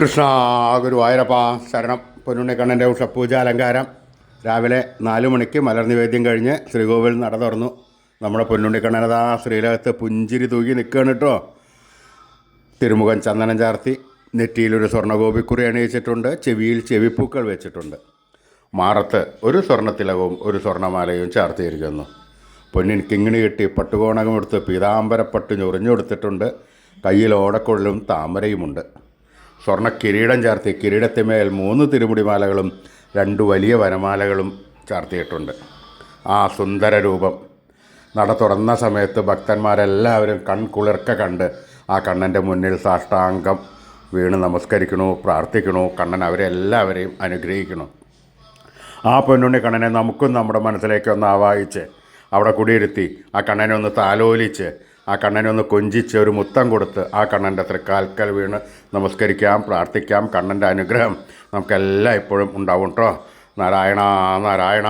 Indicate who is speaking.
Speaker 1: കൃഷ്ണ ഗുരുവായൂരപ്പ ശരണം പൊന്നുണ്ണിക്കണ്ണന്റെ ഉഷപ്പൂജ അലങ്കാരം. രാവിലെ നാല് മണിക്ക് മലർ നിവേദ്യം കഴിഞ്ഞ് ശ്രീകോവിൽ നട തുറന്നു. നമ്മുടെ പൊന്നുണ്ണിക്കണ്ണനതാ ശ്രീലകത്ത് പുഞ്ചിരി തൂക്കി നിൽക്കുകയാണ് കേട്ടോ. തിരുമുഖം ചന്ദനം ചാർത്തി നെറ്റിയിലൊരു സ്വർണഗോപിക്കുറി അണിയിച്ചിട്ടുണ്ട് ചെവിയിൽ ചെവിപ്പൂക്കൾ വെച്ചിട്ടുണ്ട്. മാറത്ത് ഒരു സ്വർണത്തിലകവും ഒരു സ്വർണമാലയും ചാർത്തിയിരിക്കുന്നു. പൊന്നിൻ കിങ്ങിണി കെട്ടി പട്ടുകോണകം എടുത്ത് പീതാംബരപ്പട്ട് ഞൊറിഞ്ഞു കൊടുത്തിട്ടുണ്ട്. കയ്യിൽ ഓടക്കൊള്ളും താമരയുമുണ്ട്. സ്വർണ കിരീടം ചാർത്തി കിരീടത്തിന്മേൽ മൂന്ന് തിരുമുടിമാലകളും രണ്ട് വലിയ വനമാലകളും ചാർത്തിയിട്ടുണ്ട്. ആ സുന്ദര രൂപം നട തുറന്ന സമയത്ത് ഭക്തന്മാരെല്ലാവരും കൺകുളിർക്ക കണ്ട് ആ കണ്ണന്റെ മുന്നിൽ സാഷ്ടാംഗം വീണ് നമസ്കരിക്കണു പ്രാർത്ഥിക്കണു കണ്ണൻ അവരെ എല്ലാവരെയും അനുഗ്രഹിക്കണു ആ പൊന്നുണ്ണി കണ്ണനെ നമുക്കും നമ്മുടെ മനസ്സിലേക്ക് ഒന്ന് ആവാഹിച്ച് അവിടെ കുടിയിരുത്തി ആ കണ്ണനെ ഒന്ന് താലോലിച്ച് ആ കണ്ണനെ ഒന്ന് കൊഞ്ചിച്ച് ഒരു മുത്തം കൊടുത്ത് ആ കണ്ണന്റെ അത്ര കാൽക്കൽ വീണ് നമസ്കരിക്കാം പ്രാർത്ഥിക്കാം. കണ്ണന്റെ അനുഗ്രഹം നമുക്കെല്ലാം ഇപ്പോഴും ഉണ്ടാവും കേട്ടോ നാരായണ നാരായണ.